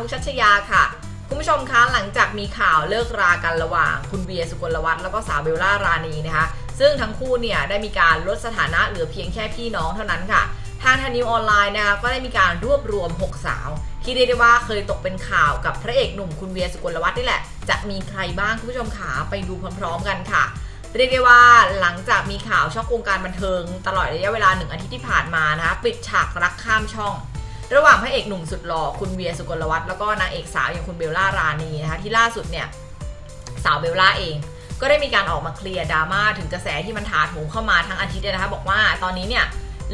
มุกชัชยาค่ะ คุณผู้ชมคะหลังจากมีข่าวเลิกรากันระหว่างคุณเบียสุกลวัฒน์แล้วก็สาวเบลล่ารานีนะคะ ซึ่งทั้งคู่เนี่ยได้มีการลดสถานะเหลือเพียงแค่พี่น้องเท่านั้นค่ะ ทางทานิวออนไลน์นะคะก็ได้มีการรวบรวม 6 สาว ที่เรียกได้ว่าเคยตกเป็นข่าวกับพระเอกหนุ่มคุณเวียสุกลวัฒน์นี่แหละ จะมีใครบ้างคุณผู้ชมขาไปดูพร้อมๆกันค่ะเรียกได้ว่าหลังจากมีข่าวช็อกวงการบันเทิง ตลอดระยะเวลาหนึ่งอาทิตย์ที่ผ่านมานะคะปิดฉากรักข้ามช่อง ระหว่างพระเอกหนุ่มสุดหล่อคุณเวียสุกลวัฒน์แล้วก็นางเอกสาวอย่างคุณเบลล่ารานีนะคะที่ล่าสุดเนี่ยสาวเบลล่าเอง ก็ได้มีการออกมาเคลียร์ดราม่าถึงกระแสที่มันถาโถมเข้ามาทั้งอาทิตย์เลยนะคะบอกว่าตอนนี้เนี่ย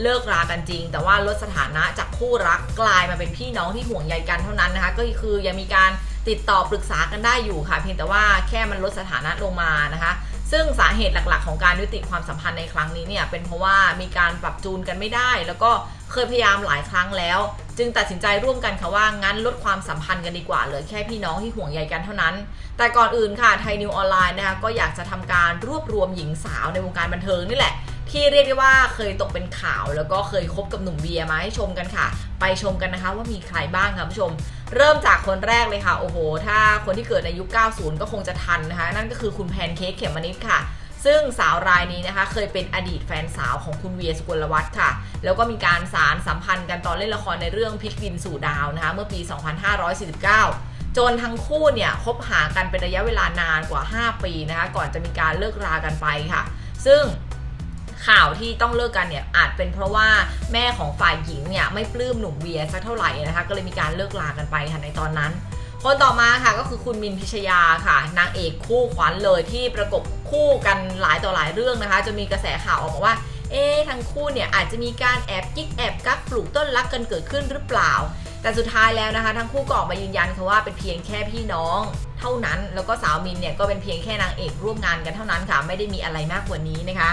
เลิกรากันจริง แต่ว่าลดสถานะจากคู่รักกลายมาเป็นพี่น้องที่ห่วงใยกันเท่านั้นนะคะก็คือยังมีการติดต่อปรึกษากันได้อยู่ค่ะ เพียงแต่ว่าแค่มันลดสถานะลงมานะคะ ซึ่งสาเหตุหลักๆ ของการยุติความสัมพันธ์ในครั้งนี้เนี่ยเป็นเพราะว่ามีการปรับจูนกันไม่ได้ แล้วก็เคยพยายามหลายครั้งแล้ว จึงตัดสินใจร่วมกันค่ะว่างั้นลดความสัมพันธ์กันดีกว่าเหลือแค่พี่น้องที่ห่วงใยกันเท่านั้น แต่ก่อนอื่นค่ะไทยนิวออนไลน์นะคะก็อยากจะทำการรวบรวมหญิงสาวในวงการบันเทิงนี่แหละ ที่เรียกได้ว่าเคยตกเป็นข่าว แล้วก็เคยคบกับหนุ่มเบียร์มาให้ชมกันค่ะ ไปชมกันนะคะว่ามีใครบ้างค่ะผู้ชม เริ่มจากคนแรกเลยค่ะ โอ้โห ถ้าคนที่เกิดในยุค 90 ก็คงจะทันนะคะ นั่นก็คือคุณแพนเค้กเขมมะนิดค่ะซึ่งสาวรายนี้นะคะเคยเป็นอดีตแฟนสาวของคุณเวียสุกลวัฒน์ค่ะ แล้วก็มีการสารสัมพันธ์กันตอนเล่นละครในเรื่องพลิกดินสู่ดาวนะคะเมื่อปี 2549 จนทั้งคู่เนี่ยคบหากันเป็นระยะเวลานานกว่า 5 ปีนะคะก่อนจะมีการเลิกรากันไปค่ะ ซึ่ง ข่าวที่ต้องเลิกกันเนี่ยอาจเป็นเพราะว่าแม่ของฝ่ายหญิงเนี่ยไม่ปลื้มหนุ่มเวียสักเท่าไหร่นะคะก็เลยมีการเลิกลากันไปค่ะในตอนนั้น คนต่อมาค่ะก็คือคุณมินพิชยาค่ะนางเอกคู่ขวัญเลยที่ประกบคู่กันหลายต่อหลายเรื่องนะคะจะมีกระแสข่าวออกมาว่าเอ๊ะทั้งคู่เนี่ยอาจจะมีการแอบกิ๊กแอบกักปลูกต้นรักกันเกิดขึ้นหรือเปล่า แต่สุดท้ายแล้วนะคะ ทั้งคู่ก็ออกมายืนยันค่ะว่าเป็นเพียงแค่พี่น้อง เท่านั้นแล้วก็สาวมินเนี่ยก็เป็นเพียงแค่นางเอกร่วมงานกันเท่านั้นค่ะ ไม่ได้มีอะไรมากกว่านี้นะคะ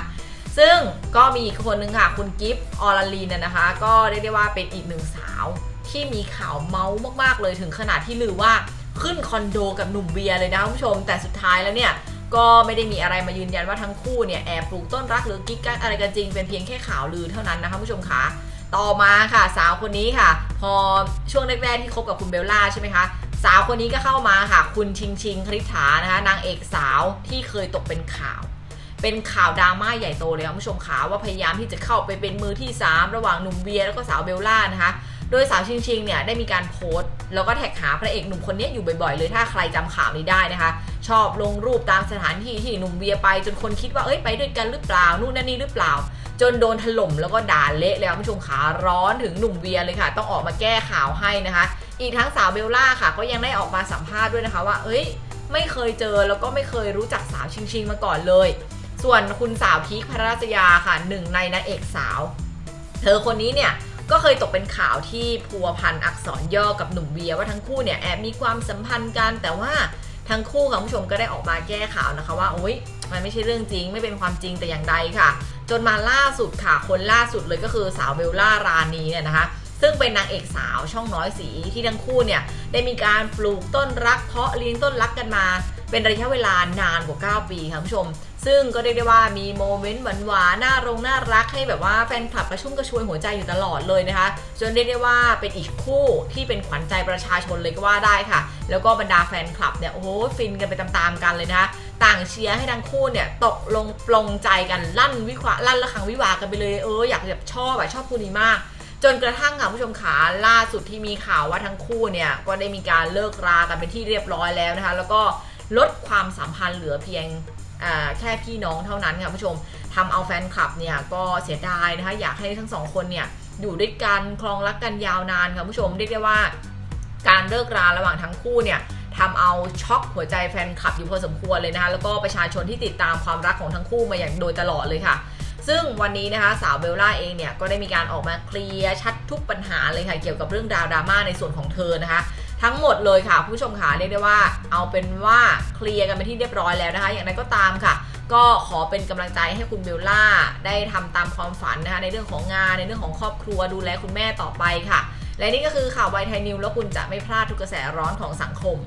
ซึ่งก็มีอีกคนนึงค่ะ คุณกิฟต์ออลลีนนะนะคะ ก็เรียกได้ว่าเป็นอีกหนึ่งสาวที่มีข่าวเมาส์มากๆเลยถึงขนาดที่ลือว่าขึ้นคอนโดกับหนุ่มเบียร์เลยนะคุณผู้ชม แต่สุดท้ายแล้วเนี่ย ก็ไม่ได้มีอะไรมายืนยันว่าทั้งคู่เนี่ยแอบปลูกต้นรักหรือกิ๊กกักอะไรกันจริง เป็นเพียงแค่ข่าวลือเท่านั้นนะคะผู้ชมคะต่อมาค่ะสาวคนนี้ค่ะ พอช่วงแรกๆที่คบกับคุณเบลล่าใช่ไหมคะสาวคนนี้ก็เข้ามาค่ะ คุณชิงชิงคลิษฐานะคะนางเอกสาวที่เคยตกเป็นข่าว เป็นข่าวดราม่าใหญ่โตเลยคุณผู้ชมขาว่าพยายามที่จะเข้าไปเป็นมือที่ 3 ระหว่างหนุ่มเวียแล้วก็สาวเบลล่านะคะ โดยสาวชิงชิงเนี่ยได้มีการโพสต์ แล้วก็แท็กหาพระเอกหนุ่มคนนี้อยู่บ่อยๆ เลยถ้าใครจำข่าวนี้ได้นะคะ ชอบลงรูปตามสถานที่ที่หนุ่มเวียไป จนคนคิดว่าเอ้ยไปด้วยกันหรือเปล่านู่นนั่นนี่หรือเปล่า จนโดนถล่มแล้วก็ด่าเละเลยคุณผู้ชมขาร้อนถึงหนุ่มเวียเลยค่ะ ต้องออกมาแก้ข่าวให้นะคะ อีกทั้งสาวเบลล่าค่ะ ก็ยังได้ออกมาสัมภาษณ์ด้วยนะคะว่า เอ้ย ไม่เคยเจอแล้วก็ไม่เคยรู้จักสาวชิงชิงมาก่อนเลย ส่วนคุณสาวพีคพระราชยาค่ะหนึ่งในนางเอกสาว เธอคนนี้เนี่ยก็เคยตกเป็นข่าวที่พัวพันอักษรย่อกับหนุ่มเวียว่าทั้งคู่เนี่ยแอบมีความสัมพันธ์กัน แต่ว่าทั้งคู่ค่ะผู้ชมก็ได้ออกมาแก้ข่าวนะคะว่าโอ๊ยมันไม่ใช่เรื่องจริง ไม่เป็นความจริงแต่อย่างใดค่ะ จนมาล่าสุดค่ะคนล่าสุดเลยก็คือสาวเบลล่ารานีเนี่ยนะคะ ซึ่งเป็นนางเอกสาวช่องน้อยสีที่ทั้งคู่เนี่ยได้มีการปลูกต้นรักเพาะเลี้ยงต้นรักกันมา เป็นระยะเวลานานกว่า 9 ปีค่ะผู้ชม ซึ่งก็เรียกได้ว่ามีโมเมนต์หวานๆน่ารงน่ารักให้แบบว่าแฟนคลับกระชุ่มกระชวยหัวใจอยู่ตลอดเลยนะคะ จนเรียกได้ว่าเป็นอีกคู่ที่เป็นขวัญใจประชาชนเลยก็ว่าได้ค่ะ แล้วก็บรรดาแฟนคลับเนี่ยโอ้โหฟินกันไปตามๆกันเลยนะคะต่างเชียร์ให้ทั้งคู่เนี่ยตกลงปลงใจกันลั่นวิวาลั่นระฆังวิวากันไปเลยเอออยากแบบชอบอะชอบคู่นี้มากจนกระทั่งค่ะผู้ชมขาล่าสุดที่มีข่าวว่าทั้งคู่เนี่ยก็ได้มีการเลิกรากันเป็นที่เรียบร้อยแล้วนะคะ แล้วก็ลดความสัมพันธ์เหลือเพียง แค่พี่น้องเท่านั้นค่ะผู้ชมทำเอาแฟนคลับเนี่ยก็เสียดายนะคะอยากให้ทั้งสองคนเนี่ยอยู่ด้วยกันคลองรักกันยาวนานค่ะผู้ชมเรียกได้ว่า การเลิกราระหว่างทั้งคู่เนี่ยทำเอาช็อกหัวใจแฟนคลับอยู่พอสมควรเลยนะคะแล้วก็ประชาชนที่ติดตามความรักของทั้งคู่มาอย่างโดยตลอดเลยค่ะ ซึ่งวันนี้นะคะสาวเบลล่าเองเนี่ยก็ได้มีการออกมาเคลียร์ชัดทุกปัญหาเลยค่ะเกี่ยวกับเรื่องราวดราม่าในส่วนของเธอนะคะ ทั้งหมดเลยค่ะ ผู้ชมค่ะเรียกได้ว่า เอาเป็นว่าเคลียร์กันไปที่เรียบร้อยแล้วนะคะ อย่างไรก็ตามค่ะ ก็ขอเป็นกำลังใจให้คุณเบลล่าได้ทำตามความฝันนะคะในเรื่องของงานในเรื่องของครอบครัวดูแลคุณแม่ต่อไปค่ะ และนี่ก็คือข่าวไวไทยนิวแล้วคุณจะไม่พลาดทุกกระแสร้อนของสังคม